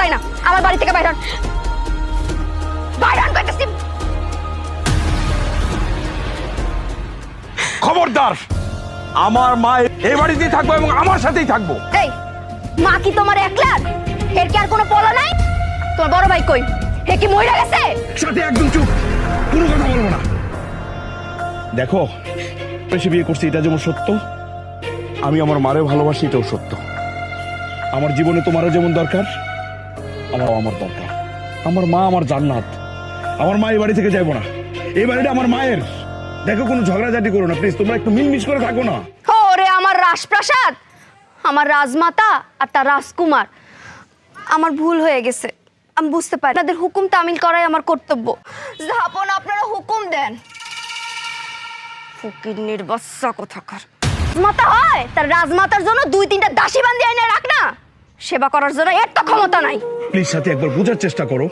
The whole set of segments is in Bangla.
চাই না। আমার বাড়ি থেকে বাইরে হন। বাইরে হন কইতাছি খবরদার আমার মা এই বাড়িতেই থাকব এবং আমার সাথেই থাকব। এই মা কি তোমার একলার এর কি আর কোনো পলা নাই? তোমার বড় ভাই কই? হে কি গেছে? সাথে একদম চুপ কোনো কথা বলব না। দেখো বেশি বিয়ে করছি এটা যেমন সত্য? আমি আমার মারেও ভালোবাসি এটাও সত্য। আমার জীবনে তোমারও যেমন দরকার আমারও আমার দরকার। আমার মা আমার জান্নাত। আমার মা এই বাড়ি থেকে যাব না। এই বাড়িটা আমার মায়ের। দেখো কোনো ঝগড়াঝাটি করো না প্লিজ তোমরা একটু মিলমিশ করে থাকো না। ওরে আমার রাজপ্রাসাদ! আমার রাজমাতা আর তার রাজকুমার। আমার ভুল হয়ে গেছে। আমি বুঝতে পারি আপনাদের হুকুম তামিল করাই আমার কর্তব্য। যাপন আপনারা হুকুম দেন। ফকির নির্বাচ্চা কোথাকার। মাতা হয়? তার রাজমাতার জন্য দুই তিনটা দাসী বান্ধি আইনে রাখ না। সেবা করার জন্য এর তো ক্ষমতা নাই। প্লিজ সাথে একবার বোঝার চেষ্টা করো।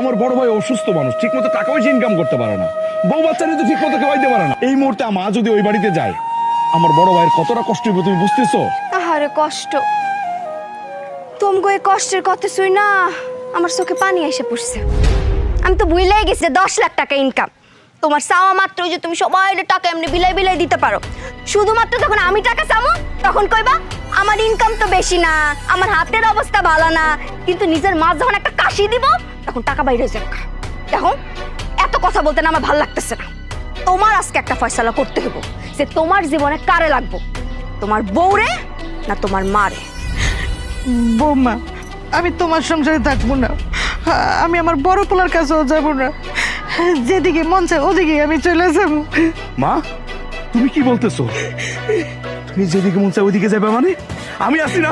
আমার বড় ভাই অসুস্থ মানুষ ঠিক মতো টাকা পয়সা ইনকাম করতে পারে না। বউ বাচ্চারা তো ঠিক মতো খাওয়াইতে পারে না। এই মুহূর্তে মা যদি ওই বাড়িতে যায় আমার বড় ভাইয়ের কতটা কষ্ট হবে তুমি বুঝতেছো? আহারে কষ্ট। তোমগো এই কষ্টের কথা শুই না আমার চোখে পানি এসে পড়ছে আমি তো ভুলেই গেছি দশ লাখ টাকা ইনকাম তোমার চাওয়া মাত্র যে তুমি সবাই টাকা এমনি বিলাই বিলাই দিতে পারো। শুধুমাত্র যখন আমি টাকা চামো তখন কইবা আমার ইনকাম তো বেশি না আমার হাতের অবস্থা ভালো না কিন্তু নিজের মাছ যখন একটা কাশি দিব তখন টাকা বাইরে যাক। দেখো এত কথা বলতে না আমার ভালো লাগতেছে না। তোমার আজকে একটা ফয়সালা করতে হবে যে তোমার জীবনে কারে লাগবো? তোমার বউরে না তোমার মারে? বৌমা আমি তোমার সংসারে থাকব না। আমি আমার বড় পোলার কাছেও যাব না। যেদিকে মন চায় ওদিকে আমি চলে যাব। মা তুমি কি বলতেছো? তুমি যেদিকে মন চায় ওইদিকে যাবে মানে? আমি আসি না,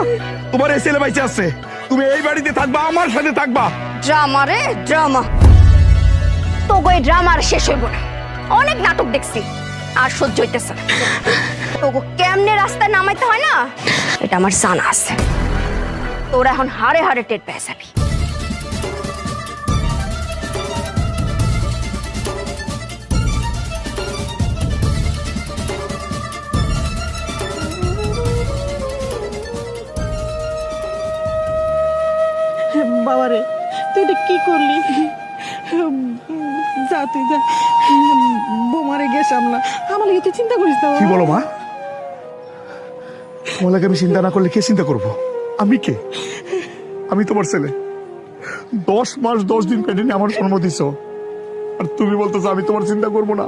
তোমার এই ছেলে বাইচে আছে। তুমি এই বাড়িতে থাকবা, আমার সাথে থাকবা। ড্রামা রে, ড্রামা। তো গো এই ড্রামা আর শেষ হইব না। অনেক নাটক দেখছি, আর সহ্য হইতেছে না। গো কেমনে রাস্তায় নামাইতে হয় না? এটা আমার জানা আছে। তোরা এখন হারে হারে টের পেয়ে যাবি। বাবারে, তুই এটা কি করলি? যা তুই যা। বোমারে গেছাম না আমার লাগে তুই চিন্তা করিস না কি বলো মা? তোমার লাগে আমি চিন্তা না করলে কে চিন্তা করব? আমি কে? আমি তোমার ছেলে। দশ মাস, দশ দিন পেটে আমার জন্ম দিছ। আর তুমি বলতেছো আমি তোমার চিন্তা করব না।